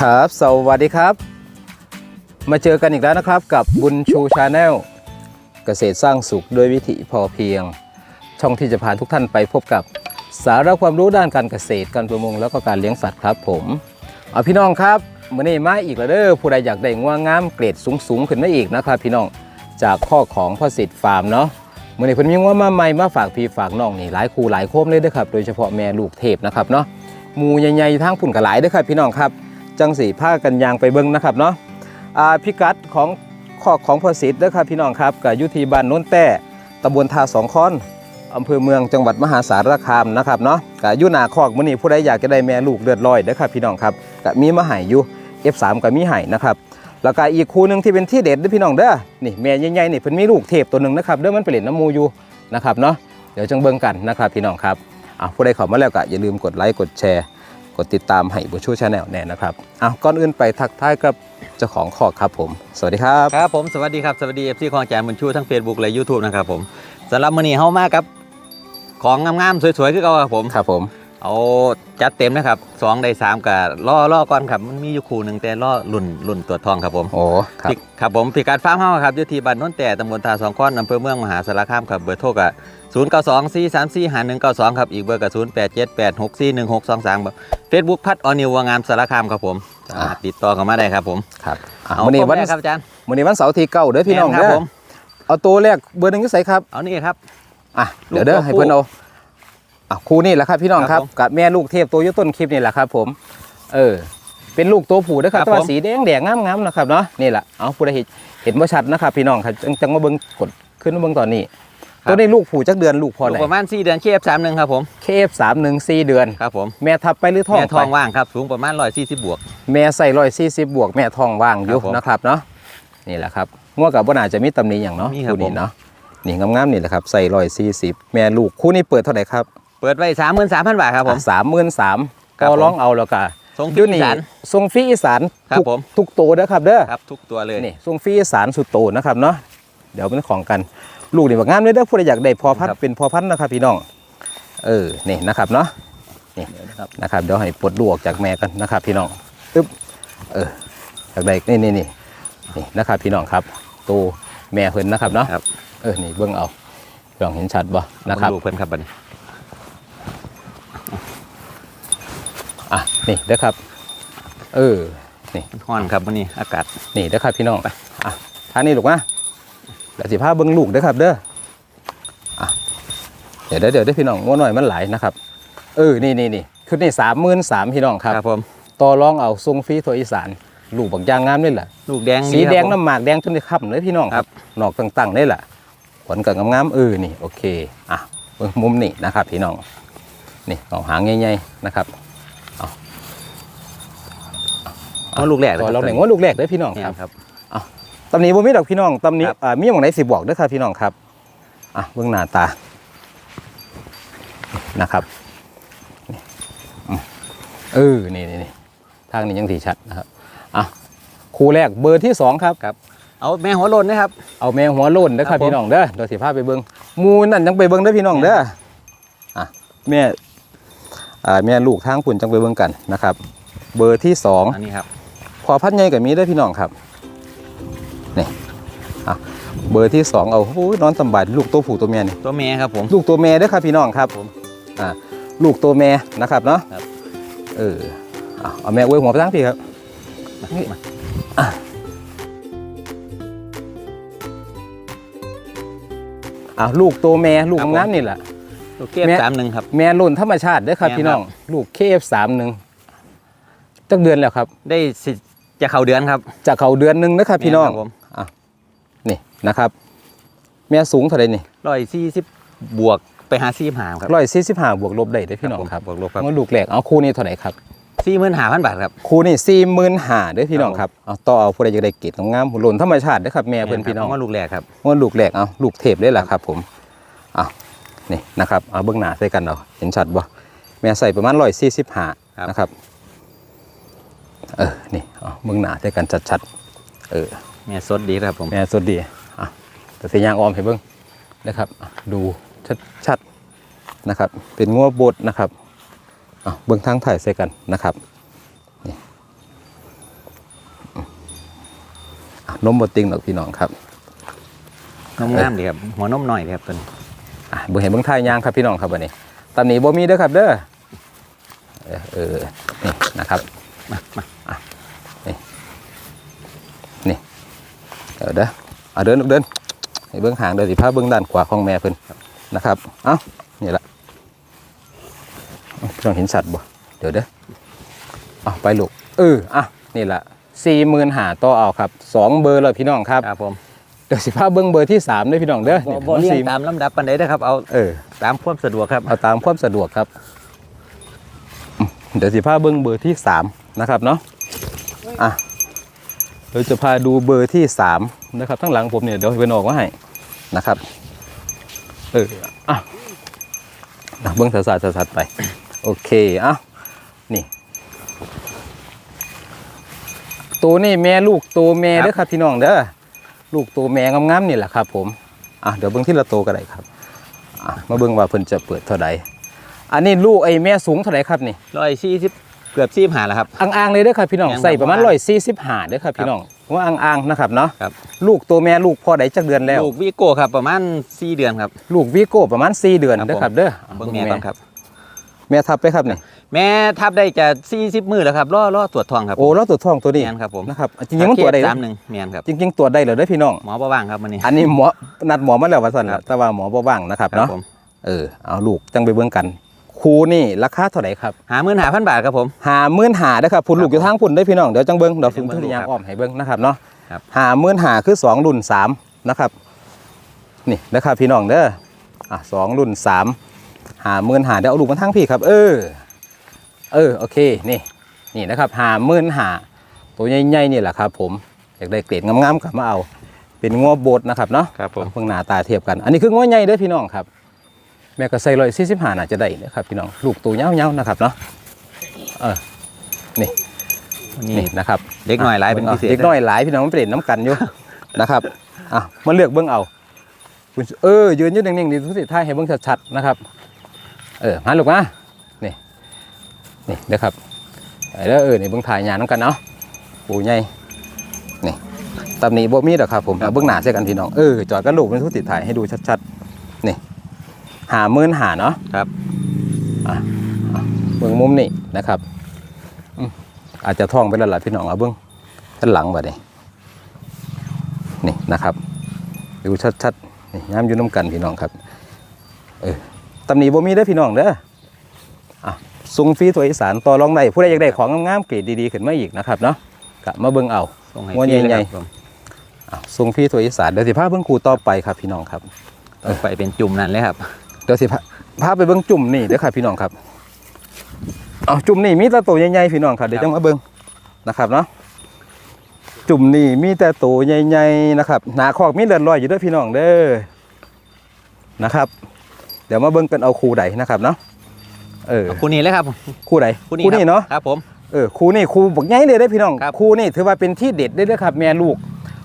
ครับ สวัสดีครับ มาเจอกันอีกแล้วนะครับ กับบุญชูชาแนลเกษตรสร้างสุขด้วยวิถีพอเพียง ช่องที่จะพาทุกท่านไปพบกับสาระความรู้ด้านการเกษตรการประมงแล้วก็การเลี้ยงสัตว์ครับ ผมเอาพี่น้องครับมื่อนี้มาอีกแล้วเด้อผู้ใดอยากได้ง่วงงามเกรดสูงๆขึ้นมาอีกนะครับ พี่น้องจากข้อของพ่อสิทธิ์ฟาร์มเนาะมื่อนี้เพิ่นมีง่วงมาใหม่มาฝากพี่ฝากน้องนี่หลายคู่หลายโคมเลยเด้อครับ โดยเฉพาะแม่ลูกเทพนะครับเนาะหมูใหญ่ๆทางพุ่นกระหลายเด้อครับพี่น้องครับ จังสีผ้ากันยางไปเบิ้งนะครับเนาะอ่าพิกัดของขอกของพอสิทธิ์นะครับพี่น้องครับกับยุทธีบ้านโน้นแต้ตำบลทาสองค้อนอำเภอเมืองจังหวัดมหาสารคามนะครับเนาะกับยุนาคอกมื้อนี้ผู้ใดอยากจะได้แม่ลูกเลือดลอยเด้อครับพี่น้องครับกับมีมาหายอยู่ F3 กับมีหายนะครับแล้วก็อีกคู่หนึ่งที่เป็นที่เด็ดด้อพี่น้องเด้อนี่แม่ใหญ่ๆนี่เพิ่นมีลูกเทพตัวหนึ่งนะครับเด้อมันไปเล่นน้ำมูอยู่นะครับเนาะเดี๋ยวจังเบิ่งกันนะครับพี่น้องครับอะผู้ใดเข้ามาแล้วก็อย่าลืมกดไลค์กดแชร์ กดติดตามให้บุชูชาแนลแน่นะครับเอาก่อนอื่นไปทักทายกับเจ้าของคอกครับผม สวัสดีครับครับผมสวัสดีครับสวัสดีเอฟซีของอาจารย์บุญชูทั้ง Facebook และ YouTube นะครับผมสำหรับมื้อนี้เฮามากับ ของงามๆสวยๆคือเก่าครับผมครับผม เอาจัดเต็มนะครับ2ได้3กับล่อล่อก่อนครับมันมีอยู่คู่หนึงแต่ล่อรุ่นรุ่นตัวทองครับผมโอ้ครับพิครับผมพิกัดฟาร์มเฮาครับอยู่ที่บ้านโนนแต่ตำบลทาสองค้อนอำเภอเมืองมหาสารคามครับเบอร์โทรก็0924345192ครับอีกเบอร์ก็0878641623ครับเฟซบุ๊กพัดออนิววางามสารคามครับผมสามารถติดต่อเข้ามาได้ครับผมครับอะเอาวันนี้ครบวันแรกครับอาจารย์วันนี้วันเสาร์ที่เก้าเด้อพี่น้องแม่ครัเด้บอผมเอาตัวแรกเบอร์หนึ่งที่ใส่ครับเอานี่ครับอะเดี๋ยวเด้อลูกตัวให้เพิ่นเอา อะคู่นี่แหละครับพี่น้องคครัรับบผมกับแม่ลูกเทพตัวอยุต้นคลิปนี่แหละครับ ผม เออ เป็นลูกตัวผู้เด้อครับครับแตัวาผม สีแดงแดงงามๆนะครับเนาะนี่แหละเอาผู้ใดเห็นเห็นว่าชัดนะครับ พี่น้องครับจังจังมาเบิ่งกดขึ้นมาเบิ่งตอนนี้ ตัวนี้ลูกผู้จักเดือนลูกพอลูไหกนประมาณ4เดือนเคฟสามหนึ่งครับผมเคฟสามหนึ่งสี่เดือน ครับผมแม่ทับไปหรือท้องแม่ทองไปว่างครับสูงประมาณ140บวก แม่ใส่ร้อยสี่สิบบวกแม่ทองว่างอยู่ครับผมนะครับเนาะนี่แหละครับงัวกับว่าน่าจะมีตำหนิอย่างเนาะมีครับคู่นี้ผมเนาะนี่งามๆนี่แหละครับใส่ร้อยสี่สิบแม่ลูกคู่นี้เปิดเท่าไหร่ครับ เปิดไว้33,000บาทครับผม สามหมื่นสามครับก็ผม ร้องเอาแล้วก็ส่งฟอรียู่อีนี่สาน ทรงฟรีอีสานครับทุกผม ทุกตัวนะครับเด้อครับทุกตัวเลยนี่ทรงฟรีอีสานสุดโตนะครับเนาะเดี๋ยวเป็นของกันลูกนี่บักงามเลยเด้อผู้ใดอยากได้พอพันธุ์เป็นพอพันธุ์นะครับพี่น้องเออนี่นะครับเนาะครับนะครับเดี๋ยวให้ปลดลูกออกจากแม่กันนะครับ พี่น้องอึ๊บเอออยากได้นี่นี่นี่นี่นะครับพี่น้องครับตัวแม่เพิ่นนะครับเนาะครับเออนี่เบิ่งเอาพี่น้องเห็นชัดบ่นะครับ ลูกเพิ่นครับบัดนี้ อะนี่เด้อครับ เออฮ้อนครับวันนี้อากาศนี่เด้อครับพี่น้องอะทางนี้ลูกนะเดี๋ยวสิพาเบิ่งลูกเด้อครับ เด้ออะเดี๋ยวเดี๋ยวเดี๋ยวเด้อพี่น้องงัวหน่อยมันหลายนะครับ เออนี่นี่นี่คือนี่สามหมื่นสามพี่น้องครับครับผมต่อรองเอาทรงฟรีตัวอีสานลูกบักย่างงามนี่แหละลูกแดงสีแดงครับผมน้ำหมากแดงจนได้ค่ำเลยพี่น้องคครัรับบนอกต่างๆนี่แหละขนกับงามๆเออนี่โอเคอะเบิ่งมุมนี่นะครับ พี่น้องนี่เอาหางใหญ่ๆนะครับ เอาลูกแรกต่อเราหนึ่งว่าลูกแรกเด้อพี่น้องเนี่ยครับครับตำหนี้บ่มีดอกพี่น้องตำหนี้ครับอ่ามีหม่องไหนสิบอกเด้อครับพี่น้องครับอะเบื้องหน้าตานะครับนี่อืมเออนี่นี่นี่ทางนี้ยังสีชัดนะครับอะคู่แรกเบอร์ที่สองครับเอาแม่หัวโลนนะครับ เอาแมงหัวโล้นเด้อคครัรับบผมพี่น้องเด้อเดี๋ยวสิพาไปเบิ่งหมูนั่นยังไปเบิ่งเด้อพี่น้องเด้ออะแม่อ่าแม่ลูกทางปุ่นจังไปเบิ่งกันนะครับ เบอร์ที่สองอันนี้ครับ พอพัดใหญ่กับมีเด้อพี่น้องครับนี่อะเบอร์ที่สองเอาโอ้ยนอนสำบายลูกตัวผู้ตัวแม่นี่ตัวแม่ครับผมลูกตัวแม่เด้อครับพี่น้องครับผมอ่าลูกตัวแม่นะครับเนาะครับเออเอาเอาแม่ไว้หัวไปทั้งพี่ครับนี่มาอ่าลูกตัวแม่ลูกครับผมงามนี่แหละลูกเก็บแม่สามหนึ่งครับแม่ลุ่นธรรมชาติเด้อครับแม่นพี่น้องครับลูกเคฟสามหนึ่งจักเดือนแล้วครับ ได้สิ จะเข้าเดือนครับจากเขาเดือนหนึ่งนะครับพี่น้องแม่ครับผมนี่นะครับ แม่สูงเท่าไหรนี่ร้อยสี่สิบบวกไปหาสี่หาครับร้อยสี่สิบห้าบวกลบได้เด้อพี่น้องครับบวกลบครับว่าลูกแรกเอาคู่นี้เท่าไหร่ครับสี่หมื่นหาพันบาทครับคู่นี้สี่หมื่นห้าเด้อพี่น้องครับเอาต่อเอาผู้ใดอยากได้เกรดงามๆหล่นธรรมชาติเด้อครับแม่เพิ่นพี่น้องว่าลูกแรกครับว่าลูกแรกเอาลูกเทพได้แหละครับ ผมเอานี่นะครับเอาเบื้องหน้าใส่กันเอาเห็นชัดบ่แม่ใส่ประมาณร้อยสี่สิบห้าครับนะครับ เออ นี่เอาเบื้องหน้าใส่กันชัดๆ เออ แม่สดดีครับผม แม่สดดีอะแต่สียางออมให้เบิ้งนะครับอะดูชัดๆ นะครับ เป็นงัวบดนะครับอะเบิ้งทางถ่ายใส่กันนะครับนี่นมบดติงดอกพี่น้องครับนมงามดีครับ หัวนมหน่อยดีครับตัวนี้อะเบิ่งเห็นเบิ่งทายยางครับพี่น้องครับวันนี้ตำหนิบ่มีเด้อครับเด้อ เออเออนี่นะครับ มามาอะนี่นี่เดี๋ยวเด้อเอาเดินลูกเดินให้เบิ่งหางเดินสิพาเบิ่งด้านขวาของแม่เพิ่นนะครับ เอ้านี่ละพี่น้องเห็นสัตว์บ่เดี๋ยวเด้อเอาไปลูกเอออะนี่ละสี่หมื่นหาต่อเอาครับสองเบอร์เลยพี่น้องครับครับผมเดี๋ยวสิพาเบิ้งเบอร์ที่3ด้วยพี่น้องเด้อบ่นี่บ่เรียงสี่ตามลำดับปันไดนะครับเอาเออตามความสะดวกครับเอาตามความสะดวกครับอืมเดี๋ยวสิพาเบิ้งเบอร์ที่3 นะครับเนาะอะเดี๋ยวจะพาดูเบอร์ที่3นะครับทั้งหลังผมเนี่ยเดี๋ยวเป็นออกมาให้นะครับเอออะอะเบิ้องสาสาสัดไป โอเคอะนี่ ตัวนี่แม่ลูกตัวแม่เด้อครับพี่น้องเด้อลูกตัวแม่งามๆนี่แหละครับผมอะเดี๋ยวเบิ้องที่ละโตวก็ได้ครับอะมาเบิ้องว่าเพิ่นจะเปิดเท่าใดอันนี้ลูกไอ้แม่สูงเท่าไหร่ครับนี่ร้อยสี่สิบ เกือบสี่หาแล้วครับ อ่างๆเลยเด้อครับพี่น้องแม่นครับใส่ประมาณร้อยสี่สิบห้าเด้อครับพี่น้องว่าอ่างๆนะครับเนาะครับ ลูกตัวแม่ลูกพ่อใดจักเดือนแล้ว ลูกวีโก้ครับประมาณสี่เดือนครับ ลูกวีโก้ประมาณ4เดือนครับเด้อครับเด้อเบิ่งแม่ก่อนครับ แม่ทับไปครับนี่แม่ทับได้จะสี่สิบมือแล้วครับล่อล่อตรวจทองครับโอ้แล้วตัวจท้องตัวนี้แมนครับผมนะครับจริงๆมันตัวจได้สามหนึ่งแมนครับจริงๆตัวจได้เลยเด้อพี่น้องหมอประว่างครับวันนี้อันนี้หมอนัดหมอมาแล้วว่าสั่นครับแต่ว่าหมอบ่ว่างนะครับครับเนาะผมเออเอาลูกจังไปเบิ่งกัน ครูนี่ราคาเท่าไหร่ครับหามื่นหาพันบาทครับผมหาหมื่นหาเด้อครับพุ่นลูกอยู่ทางพุ่นได้อพี่น้องเดี๋ยวจังเบิ่งเดี๋ยวเดี๋ถึยวงเบิ่งทุกอย่างครับอ้อมให้เบิ่งนะครับเนาะครับหาหมื่นหาคือสองรุ่นสามนะครับนี่นะครับพี่น้องเด้ออะสองรุ่นสามหาหมื่นหาเดี๋ยวเอาลูกมาทางพี่ครับ เออ เออโอเคนี่นี่นะครับหาหมื่นหาตัวใหญ่ๆนี่แหละครับ ผมอยากได้เกรดงามๆกลับมาเอา เป็นงัวโบดนะครับเนาะครับผมเพิ่งหน้าตาเทียบกัน อันนี้คืองัวใหญ่เด้อพี่น้องครับ แม่ก็ใส่ร้อยสี่สิบห้าน่าจะได้นะครับพี่น้องลูกตัวเงี้ยวๆนะครับเนาะเออนี่วันนี้นี่นะครับเด็กหน่อยหลายเป็นพิเศษเด็กน้อยหลายพี่น้องมันเปลี่ยนน้ำกันอยู่นะครับอะมาเลือกเบื้องเอาคุณเออยืนอยืนนิ่งๆดีทุกสิท้ายให้เบื้องชัดๆนะครับ เออมาลูกมานี่นี่นะครับไอ้แล้วเออนี่เบื้องถ่ายงานน้ำกันเนาะปูใหญ่นี่ตำหนิบ่มีดอกครับผมเอาเบื้องหน้าใส่กันพี่น้องเออจอดกันลูกเป็นทุกติดถ่ายให้ดูชัดๆนี่ หาหมื่นหาเนาะครับเบื้องมุมนี่นะครับอืมอาจจะท่องไปแล้วล่ะพี่น้องเอาเบื้องด้านหลังบ่นี่นี่นะครับดูชัดๆนี่ย้ำอยู่น้ำกันพี่น้องครับเออตำหนิบ่มีเด้อพี่น้องเด้ออะซุงฟรีตัวอีสานต่อรองได้ผู้ใดอยากได้ของงามๆเกรดดีๆขึ้นมาอีกนะครับเนาะกะมาเบิ่งเอาส่งให้หัวพี่เลยใหญ่ครับผมอะซุงฟรีตัวอีสานเดี๋ยวสิพาเบิ่งครูต่อไปครับพี่น้องครับต่อไปเป็นจุ่มนั่นเลยครับ เดี๋ยวสิพาพาไปเบิ่งจุ่มนี่เด้อครับพี่น้องครับเอาจุ่มนี่มีแต่ตัวใหญ่ๆพี่น้องครับเดี๋ยวจะมาเบิ่งนะครับเนาะจุ่มนี่มีแต่ตัวใหญ่ๆนะครับหนาคอกมีเลือดลอยอยู่เด้วยพี่น้องเด้อนะครับ เดี๋ยวมาเบิ่งกันเอาคู่ใดนะครับเนาะเออคู่นี้เลยครับคู่ใดคู่นี้คู่นี้ครับเนาะครับผมเออคู่นี่คู่บักใหญ่เลยได้อพี่น้องครับคู่นี่ถือว่าเป็นที่เด็ดได้เลยครับ แม่ลูก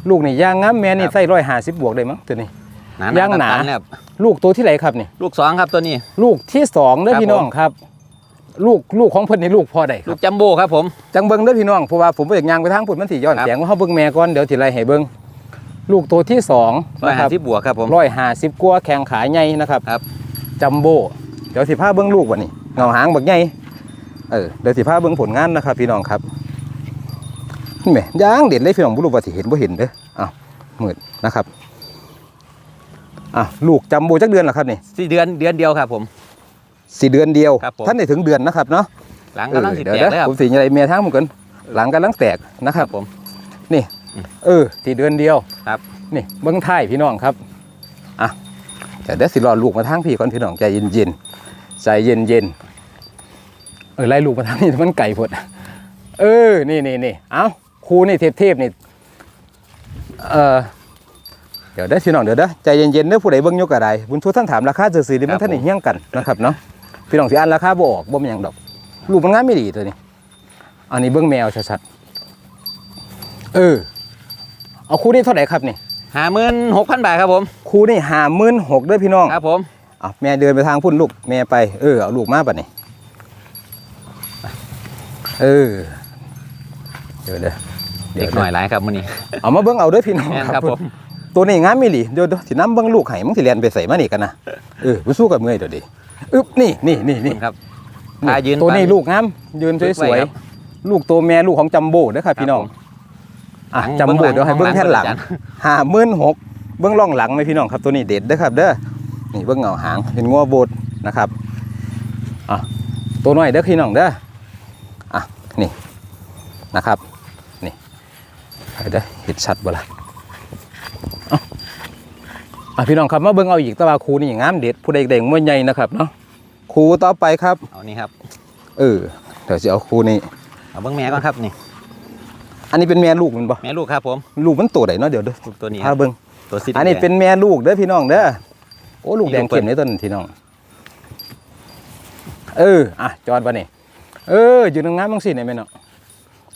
ลูกนี่ย่างงามแม่นี่ครับใส่ร้อยห้าสิบบวกได้มั้งตัวนี้ หนาย่างหนาตัๆเลยครับลูกตัวที่ไหนครับนี่ลูกสองครับตัวนี้ ลูกที่สองเด้อครับ พี่น้องครับ ลูกลูกของเพิ่นนี่ลูกพ่อใดคลูรับกจัมโบ้ครับผม จังเบิ่งเด้อพี่น้องเพราะว่าผมบ่อยากย่างไปทางพุ่นมันสิย้อนครับแสงว่าเฮาเบิ่งแม่ก่อนเดี๋ยวสิไล่ให้เบิ่งลูกตัวที่สองร้อยนะคห้ารับสิบบวกครับผม ร้อยห้าสิบกว่าแข้งขาใหญ่นะครับครับ จัมโบ้เดี๋ยวสิพาเบิ่งลูกวันนี้เงาหางบักใหญ่เออเดี๋ยวสิพาเบิ่งผลงานนะครับ พี่น้องครับนี่แหม่ย่างเด็ดเลยพี่น้องบ่รู้ว่าสิเห็นบ่เห็นเด้ออ้าวมืดนะครับ อะลูกจัมโบ้จักเดือนแล้วครับนี่สี่เดือนเดือนเดียวครับผม สี่เดือนเดียว ครับผม ท่านได้ถึงเดือนนะครับเนาะหลังกำลังสิเดี๋ยวแตกนะเลยครับผมสีอะไรเมียทั้งหมดกันหลังกำลังแตกนะคครัรับบผมเออสี่เดือนเดียวครับ นี่เบิ้งท้ายพี่น้องครับอะแต่เดี๋ยวสิรอลูกมาทางพี่ก่อนพี่น้องใจเย็นเย็นๆใจเย็นเย็นๆเออไล่ลูกมาทางนี้มันไก่พดเออนี่นี่นี่เอ้าครูนี่เทพเทพๆนี่เออเดี๋ยวได้อพี่น้องเดี๋ยวเด้อใจเย็นเย็นๆเด้อผู้ใดเบิ้งยกอะไรบุญชูท่านถามราคาซื่อๆหรือมันท่านนี่เฮี้ยงกันนะครับเนาะพี่น้องสิอ่านราคาบ่ออกบ่มีหยังดอกลูกมันงามไม่ดีตัวนี้ อันนี้เบิ้งแมวชัดๆเออ เอาคู่นี้เท่าไหร่ครับนี่ห้าหมื่นหกพันบาทครับผมคู่นี้หาหมื่นหกด้วยพี่น้องครับผมอะแม่เดินไปทางพุ่นลูกแม่ไปเออเอาลูกมาป่ะนี่เออเดี๋ยวเดี๋ยวเดี๋เด็ยวกหน่อยหลายครับมื้อนี้เอามาเบิ่งเอาเด้อพี่น้องแม่นคครัรับบผม ตัวนี้งามมีหลีเดี๋ยวเดี๋ยวสิน้ำเบิ่งลูกไห้มึงสิเรียนไปใส่มานี่กันนะเออบ่สู้กับเมื่อยเดี๋ยวดิอึ๊บนี่นี่นี่นี่ครับนี่พายืนตัวนี้ฟังลูกงามยืนฝึกสไว้วยครับๆลูกตัวแม่ลูกของจัมโบ้เด้อครับพี่น้องผมอะหลังจัมโบ้เบื้องหลังเดี๋ยวให้เบิ่งแท่นหลังของหลังห้าหมื่นหกเบื้องล่องหลังไหมพี่น้องครับตัวนี้เด็ดเด้อครับ เด้อนี่เบื้องเงาหางเป็นงัวโบดนะครับอะตัวน้อยเด้อพี่น้องเด้ออะนี่นะครับนี่ให้เด้อเห็ดชัดบ่ล่ะเอ้า อะพี่น้องครับมาเบิ่งเอาอีกแตว่าครูนี่งามเด็ดผู้ใดเด่งมวยใหญ่นะครับเนาะครูต่อไปครับเอานี่ครับเออเดี๋ยวจะเอาครูนี่เอาเบิ่งแม่ก่อนครับนี่ อันนี้เป็นแม่ลูกมันบ่แม่ลูกครับผมลูกมันตัวไหนเนาะเดี๋ยวเด้อลูกตัวนี้คพารับเบิ่งตัวสีอันนี้เป็นแม่ลูกเด้อพี่น้องเด้อโอ้ลูกแดงนี่ลูกเปิ้เข้ลมในต้นพี่น้อง เอออะจอดปะนี่เอออยู่ตรงงานบางสิเนี่ยแม่เนาะ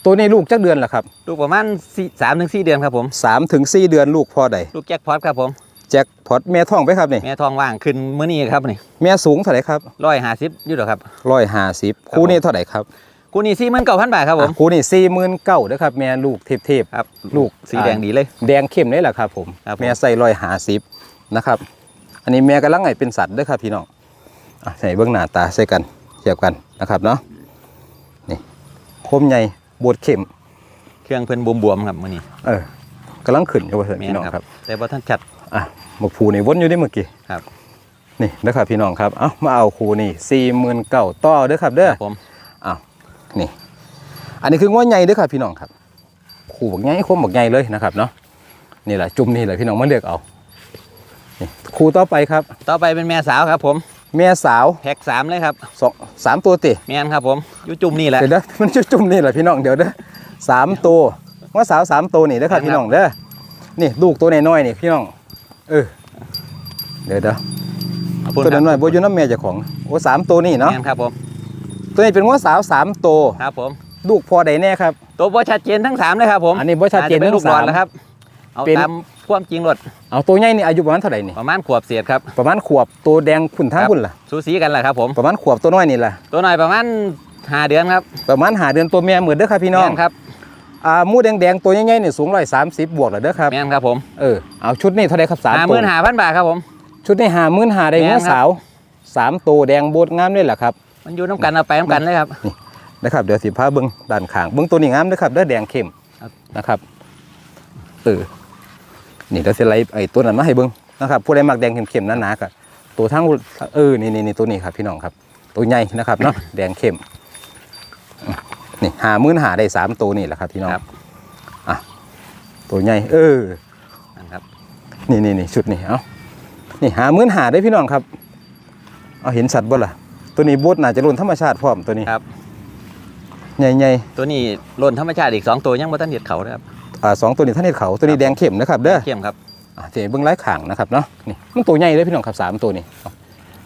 ตัวนี้ลูกจักเดือนละครับ ลูกประมาณ3 3ถึง4เดือนครับผมสามถึงสี่เดือนลูกพอใดลูกแจ็คพอตครับผม แจ็คพอตแม่ท้องไปครับนี่แม่ทองว่างขึ้นมื้อนี้ครับนี่แม่สูงเท่าไหร่ครับ150อยู่ดอกครับร้อยห้าสิบครับคู่นี้เท่าไหร่ครับกูนี่49,000บาทครับผมอะคู่นี้สี่หมื่นเก้าเด้อครับแม่ลูกเทพเทพครับลูกสีแดงดีเลยๆแดงเข้มนี่แหละครับผมครับผมแม่ใส่ร้อยห้าสิบนะครับ อันนี้แม่กำลังไงเป็นสัตว์เด้อครับพี่น้องอะใส่เบื้องหน้าตาใส่กันเทียบกันนะครับเนาะนี่คมใหญ่บวดเข้มเครื่องเพิ่นบวมๆครับมื้อนี้เออกำลังขึ้นอยู่ว่าเถอะแม่พี่น้องนคครัรับบแต่บ่ทันชัด อะหมกผูนี่วนอยู่ได้เมื่อกี้ครับ นี่นะครับพี่น้องครับ เอ้ามาเอาคูนี่สี่หมื่นเก้าต่อเด้อครับเด้อครับผมนี่ อันนี้คือง้อใหญ่เด้อครับพี่น้องครับคูบักใหญ่คมบักใหญ่เลยนะครับเนาะนี่แหละจุ่มนี่แหละพี่น้องมาเลือกเอานี่คูต่อไปครับ ต่อไปเป็นแม่สาวครับ ผมแม่สาวแพ็กสามเลยครับสองสามตัวติ แม่นครับผมอยู่จุ่มนี่แหละ เดี๋ยวเด้อมันจะจุ่มนี่แหละพี่น้องเดี๋ยวเด้อสามตัวว่าสาวสามตัวนี่เด้อครับครับพี่น้องเด้อนี่ลูกตัวน้อยๆนี่พี่น้อง เออเดี๋ยวเด้อเอาพุ่นตัวครับน้อยๆบ่อยู่น้ำแม่เจ้าของโอ้สามตัวนี่เนาะแม่นครับผมตัวนี้เป็นงัวสาวสามตัวครับผม ลูกพอใดแน่ครับ ตัวบ่ชัดเจนทั้งสามเลยครับผมอันนี้บ่ชัดเจนอาะป็ทั้งลูกหลอดสามแล้วครับ เอาเป็น ตามความจริงรถเอาตัวใหญ่นี่อายุประมาณเท่าไหร่นี่ประมาณขวบเศษครับ ประมาณขวบตัวแดงขุนทั้งครับ ขุนล่ะสูสีกันแหละครับผม ประมาณขวบตัวน้อยนี่ล่ะตัวหน่อยประมาณห้าเดือนครับประมาณหาเดือนตัวแม่เหมือนเด้อครับพี่น้อง แม่นครับ อ่าหมูแดงๆตัวใหญ่ๆนี่สูงร้อยสามสิบบวกแล้วเด้อครับแม่นครับผมเออเอาชุดนี้เท่าไหรครับสามห้าหตัวมื่นห้าพันบาทครับผม ชุดนี้หามื่นหาได้แม่งัวนครับสาวสามตัวแดงโบดงามเลยแหละครับมันอยู่น้ำกันเอาไปน้ำกันเลยครับ นะครับเดี๋ยวสิพาเบิ้งด้านข้างเบิ้งตัวนี้งามเด้อครับเด้อแดงเข้มครับ นะครับเออนี่เดี๋ยวสิไล่ไอ้ตัวนั้นมาให้เบิ้งนะครับผู้ใดมักแดงเข้มๆหนาๆก็ตัวทั้งเออนี่นี่นี่ตัวนี้ครับพี่น้องครับ ตัวใหญ่นะครับเนาะแดงเข้ม นี่หามื่นหาได้สามตัวนี่แหละครับพี่น้องครับ อะตัวใหญ่เออนะครับ นี่นี่นี่ชุดนี่เอานี่หามื่นหาได้พี่น้องครับ เอาเห็นสัตว์บ่ล่ะ ตัวนี้บดน่าจะรุนธรรมชาติพร้อมตัวนี้ครับ ใหญ่ใหญ่ตัวนี้หล่นธรรมชาติอีกสองตัวยังบ่ทันเห็ดเขาเลยครับๆอ่าสองตัวนี้ท่านเห็ดเขาตัวนี้ครับแดงเข้มนะครับเด้อเข้มครับอ่าเจ๊เบิ้งไร้ข่างนะครับเนาะนี่มันตัวใหญ่เลยพี่น้องครับสามตัวนี่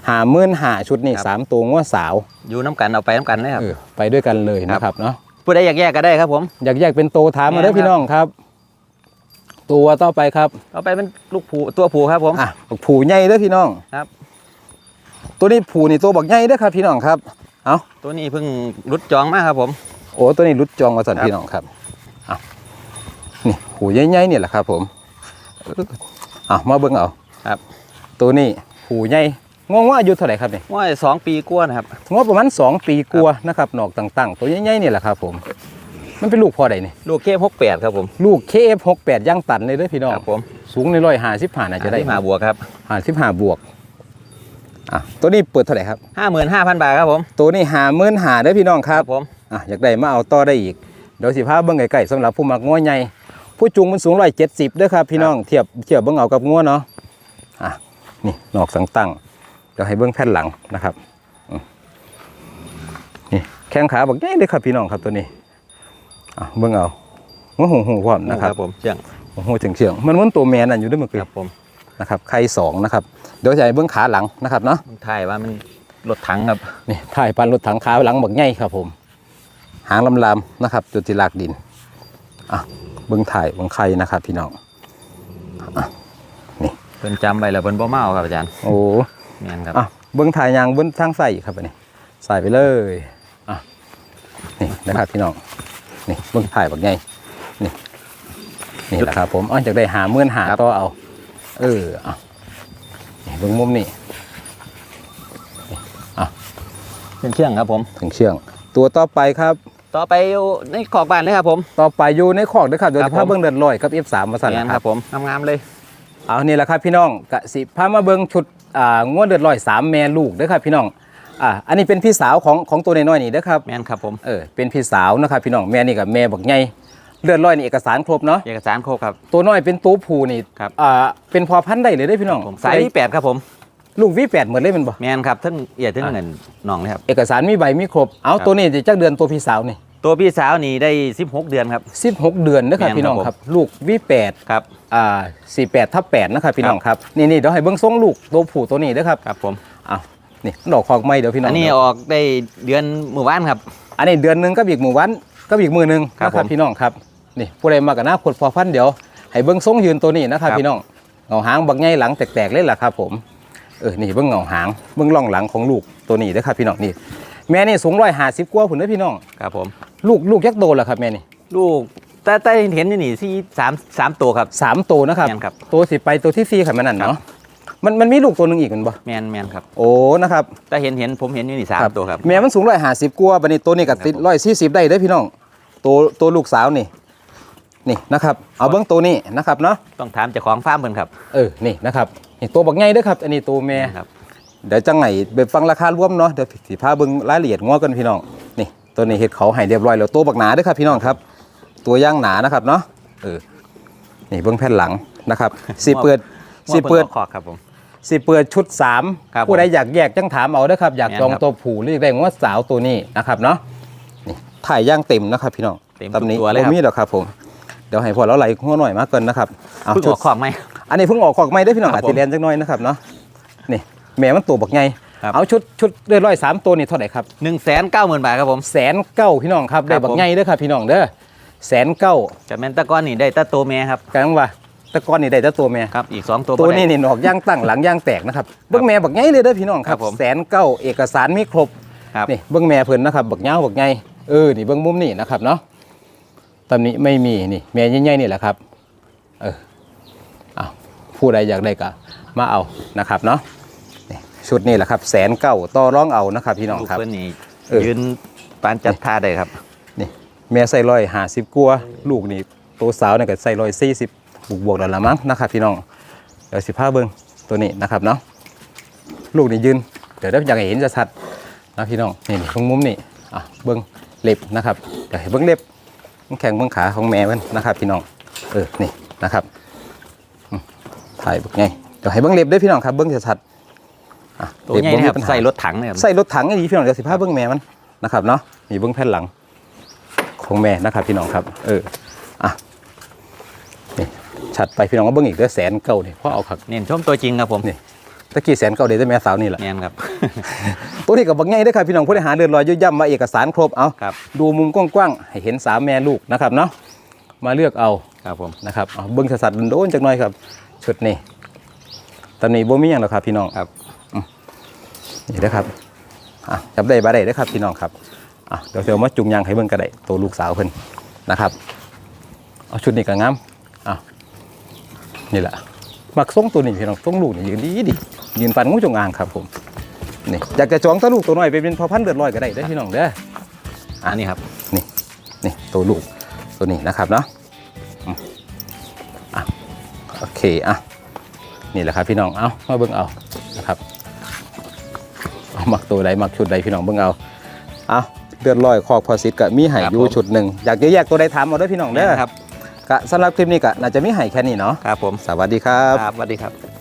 หามื่นหาชุดนี่ครับ สามตัวง้อสาวอยู่น้ำกันเอาไปน้ำกันเลยครับ เออไปด้วยกันเลยนะครับเนาะผู้ใดอยากแยกก็ได้ครับผม อยากแยกเป็นโตถามมาเด้อแม่นครับพี่น้องครับ ตัวต่อไปครับเอาไปเป็นลูกผูตัวผูครับผม อะบักผูใหญ่เด้อพี่น้องครับ ตัวนี้ผูนี่ตัวบักใหญ่เด้อครับพี่น้องครับตัวนี้เพิ่งรุดจองมาครับผม โอ้ตัวนี้รุดจองมาสันครับ พี่น้องครับเอานี่หูใหญ่ๆนี่แหละครับผมเออเอามาเบิ่งเอาครับ ตัวนี้หูใหญ่ งงว่าอายุเท่าไหร่ครับนี่ว่าสองปีกว่านะครับงบประมาณ2ปีกลัวานะครับหนอกต่างๆ ตัวใหญ่ๆนี่แหละครับผม มันเป็นลูกพ่อใดนี่ลูกเคพกแปดครับผม ลูก KF68 ย่างตันเลยเด้อพี่น้องครับผมสูงในร้อยห้าสิบห้าน่าจะได้ที่มาบวกครับห้าสิบห้าบวกอะตัวนี้เปิดเท่าไหร่ครับ ห้าหมื่นห้าพันบาทครับผมตัวนี้หาหมื่นหาเด้อพี่น้องครับผมอะอยากได้มาเอาต่อได้อีกเดี๋ยวสิพาเบิ่งไก่ๆสำหรับผู้มักง้อใหญ่ผู้จุงมันสูงร้อยเจ็ดสิบเด้อครับพี่น้องเทียบเทียบเบิ่งเอากับง้อเนาะอะนี่นอกสังตั้งเดี๋ยวให้เบิ่งแผ่นหลังนะครับอืมนี่แข้งขาบักใหญ่เด้อครับพี่น้องครับตัวนี้อะเบิ่งเอาหัวหูหูความนะครับผมเชียงหัวหูเฉียงเฉียงๆมันมันตัวแมนน่ะอยู่เด้วยเมื่อกี้ครับผมนะครับไข่สองนะครับเดี๋ยวจะให้เบิ่งขาหลังนะครับเนาะมันถ่ายว่ามันรถถังครับนี่ถ่ายปันรถถังขาหลังบักใหญ่ครับผม หางลำๆนะครับจุดที่ลากดินอะเบิ้งถ่ายเบิ้งไข่นะครับ พี่น้องเพิ่นจำไว้แล้วเพิ่นบ่เมาครับอาจารย์ โอ้ แม่นครับอะเบิ้งถ่ายยางเบิ้งทางใส่ครับอันนี้ใส่ไปเลยอะนี่นะครับพี่น้องนี่เบิ้งถ่ายบักใหญ่นี่นี่แหละครับผมอ๋อจากได้หาเมื่อนหาครับต่อเอา เออเอานี่เบิ่งมุมนี่เป็นเชื่องครับผมถึงเชื่อง ตัวต่อไปครับ ต่อไปอยู่ในขอกบ้านเลยครับผม ต่อไปอยู่ในคอกนะครับเดี๋ยวครับจะพาผมเบิ่งเดือดลอยกับ F3 มาสั่นแม่นนะคครัรับบผมงามๆเลย เอานี่แหละครับพี่น้องกะสิพามาเบิ่งชุด อ่างวดเดือดลอยสามแม่ลูกเด้อครับพี่น้องอ่าอันนี้เป็นพี่สาวของของตัวน้อยๆนี่เด้อครับแม่นครับผมเออเป็นพี่สาวนะครับพี่น้องแม่นี่กับแม่บักใหญ่เลือดลอยนี่เอกสารครบเนาะเอกสารครบครับ ตัวน้อยเป็นตัวผู้นี่ครับอ่าเป็นพอพันธุ์ได้เลยได้อพี่น้องผมสายที่แปดครับผมลูกวิแปดเหมือนเลยเป็นบ่แม่นครับทั้งเอียดทั้งอะเงินหนองเลยครับเอกสารมีใบมีครบเอาครับตัวนี้จะจักเดือนตัวพี่สาวนี่ ตัวพี่สาวนี่ได้ 16 เดือนครับ 16 เดือนนะครับแม่นพี่น้องครับครับ ลูกวิแปดครับอ่า48ทับ8นะครับพี่น้องครับนี่นี่เดี๋ยวให้เบิ้งทรงลูกตัวผู้ตัวนี้นะครับครับผมอ้าวนี่ดอกคอกไม้เดี๋ยวพี่น้องอันนี้เดี๋ยวออกได้เดือนเมื่อวานครับ อันนี้เดือนหนึงก็บีกหมู่วันก็บีกมือหนึงครับนะครัผมพี่น้องครับนี่ผู้ใดมากับหน้าขดพอพันธุ์เดี๋ยวให้เบิ้งทรงยืนตัวนี้นะครับครับพี่น้องเงาหางบักใหญ่หลังแตกๆเลยล่ะครับ ผมเออนี่เบิ้งเงาหางเบิ้งร่องหลังของลูกตัวนี้นะครับพี่น้องนี่แม่นี่สูงร้อยห้าสิบกว่าผุนเด้อพี่น้องครับผม ลูกลูกยักษ์โตแล้วครับแม่นี่ลูกแต่แต่เห็นอยู่นี่ที่สามสามตัวครับ สามตัวนะครับแม่นครับตัวสิไปตัวที่สี่ขันมันนั่นครับเนาะมันมันมีลูกตัวหนึ่งอีกแมันบ่แมนแมนครับโอ้นะครับแต่เห็นเห็นผมเห็นอยู่นี่สามตัวครับ แม่มันสูงร้อยห้าสิบกว่าบันนี้ตัวนี้ก็ติดครับผมร้อยสี่สิบได้เด้อพี่น้องตัวตัวลูกสาวนี่นี่นะครับเอาเบิ้งตัวนี้นะครับเนาะต้องถามเจ้าของฟาร์มเพิ่นครับเออนี่นะครับนี่ตัวบักใหญ่เด้อครับ อันนี้ตัวแม่ ครับ เดี๋ยวจังไงไปฟังราคารวมเนาะเดี๋ยวสิพาเบิ่งรายละเอียดง้อกันพี่น้องนี่ ตัวนี้เห็ดเขาให้เรียบร้อยแล้วตัวบักหนาเด้อครับพี่น้องครับ ตัวย่างหนานะครับเนาะเออนี่เบิ่งแผ่นหลังนะครับสิเปิดสิเปิดขอกครับผมสิเปิดชุดครับ3ผู้ใดอยากแยกจังถามเอาเด้อครับอยากแม่นจองครับตัวผู้หรืออยากได้ง้อสาวตัวนี้นะครับเนาะนี่ถ่ายย่างเต็มนะครับพี่น้องเต็มทุกตำนี้ตัวเลยครับบ่มีดอกครับผมเดี๋ยวให้พอแล้วไหลหัวหน่อยมากเกินนะครับเอาเพิ่งชุอดอกขอกไหมอันนี้เพิ่งออกขอกไม่ได้อพี่น้องครัอาบจจะเรียนจังน้อยนะครับเนาะนี่แม่มันตัวบักใหญ่ ครับ เอาชุดชุดเดือร้อยสามตัวนี่เท่าไหร่ครับหนึ่งแสนเก้าหมื่นบาทครับผม แสนเก้าพี่น้องครับได้ครับบักผม ใหญ่เด้อครับพี่น้องเด้อแสนเก้าแต่แมนตะก้อนนี่ได้แตะตัวแม่ครับกันว่าแตะกอนนี่ได้แต่ตัวแม่ครับอีกสองตัวตัวบ่ได้ นี้นี่ออกย่างตั้งหลังย่างแตกนะครับเบิ้งแม่บักใหญ่เลยเด้อพี่น้องคครัรับบผม แสนเก้าเอกสารมีครบ ครับ นี่เบิ้งแม่เพิ่นนะครับบักเหงาบักใหญ่เออนี่เบิ้งมุมนี่นะครับเนาะตำนี้ไม่มีนี่แม่ใหญ่ๆนี่แหละครับ เออเอาผู้ใดอยากได้ก็มาเอานะครับเนาะนี่ ชุดนี้แหละครับแสนเก้าต่อร้องเอานะครับพี่น้องลูกครับเพิ่นนี่เออ ยืนปานจัดท่าได้ครับนี่แม่ใส่ร้อยห้าสิบกัวาลูกนี่ตัวสาวเนี่ยก็ใส่ร้อยสี่สิบบวกบวกๆแล้วละมั้งนะครับพี่น้องเดี๋ยวสิพาเบิ้งตัวนี้นะครับเนาะลูกนี่ยืนเดี๋ยวได้อยากให้เห็นจะชัดๆนะพี่น้องนี่นี่ตรงมุมนี่อะเบิ้งเล็บนะครับเดี๋ยวให้เบิ้งเล็บแข่งเบิ้งขาของแม่มันนะครับ พี่น้องเออนี่นะครับอืมถ่ายเบิ้งไงเดี๋ยวให้เบิ้งเล็บด้วยพี่น้องครับเบิ้งจะชัดๆอะ ตัวใหญ่เล็นะครับปัญหาใส่รถถังเนี่ยครับใส่รถถังไอ้ดีพี่น้องเดี๋ยวสิพาเบิ้งแม่มันนะครับเนาะนี่เบิ้งแผ่นหลังของแม่นะครับพี่น้องครับ เอออะนี่ชัดไปพี่น้องก็เบิ้งอีกเด้อแสนเก้านี่เพราะเอาขักเน้นชมตัวจริงครับผมนี่ตะกี้แสนเก้าเดี๋ยวได้แม่สาวนี่แหละแม่นครับตัวนี้กับบักไงเด้อครับพี่น้องผู้ได้หาเดือนลอยยุ่ยย่ำมาเอกสารครบเอาครับดูมุมกว้างๆให้เห็นสามแม่ลูกนะครับเนาะมาเลือกเอาครับผมนะครับเอาเบิ้งสัดๆโดนๆจักหน่อยครับชุดนี้ตอนนี้บ่มีหยังหรอกครับพี่น้องครับ นี่นะครับอะจับได้บ่ได้เด้อครับพี่น้องครับอะเดี๋ยวเดี๋ยวมาจุงยางให้เบิ่งกระไดตัวลูกสาวเพิ่นนะครับเอาชุดนี้ก็งามอะนี่แหละมักทรงตัวนี้พี่น้องทรงลูกนี่ยืนดีดียืนฟันงูจงอางครับผมนี่อยากจะจองตัวลูกตัวน้อยไปเป็นพอพันธุ์เดือดร้อยก็ได้เด้อพี่น้องเด้ออันนี้ครับนี่นี่ตัวลูกตัวนี้นะครับเนาะอะโอเคอะนี่แหละครับพี่น้องเอามาเบิ่งเอา มักตัวใดมักชุดใดพี่น้องเบิ่งเอาเอาเดือดร้อยคอกพอสิทธิ์ก็มีไห่อยู่ชุดหนึ่งอยากจะแยกตัวใดถามเอาด้วยพี่น้องเด้อครับก็สำหรับคลิปนี้ก็น่าจะมีไห่แค่นี้เนาะครับผมสวัสดีครับสวัสดีครับ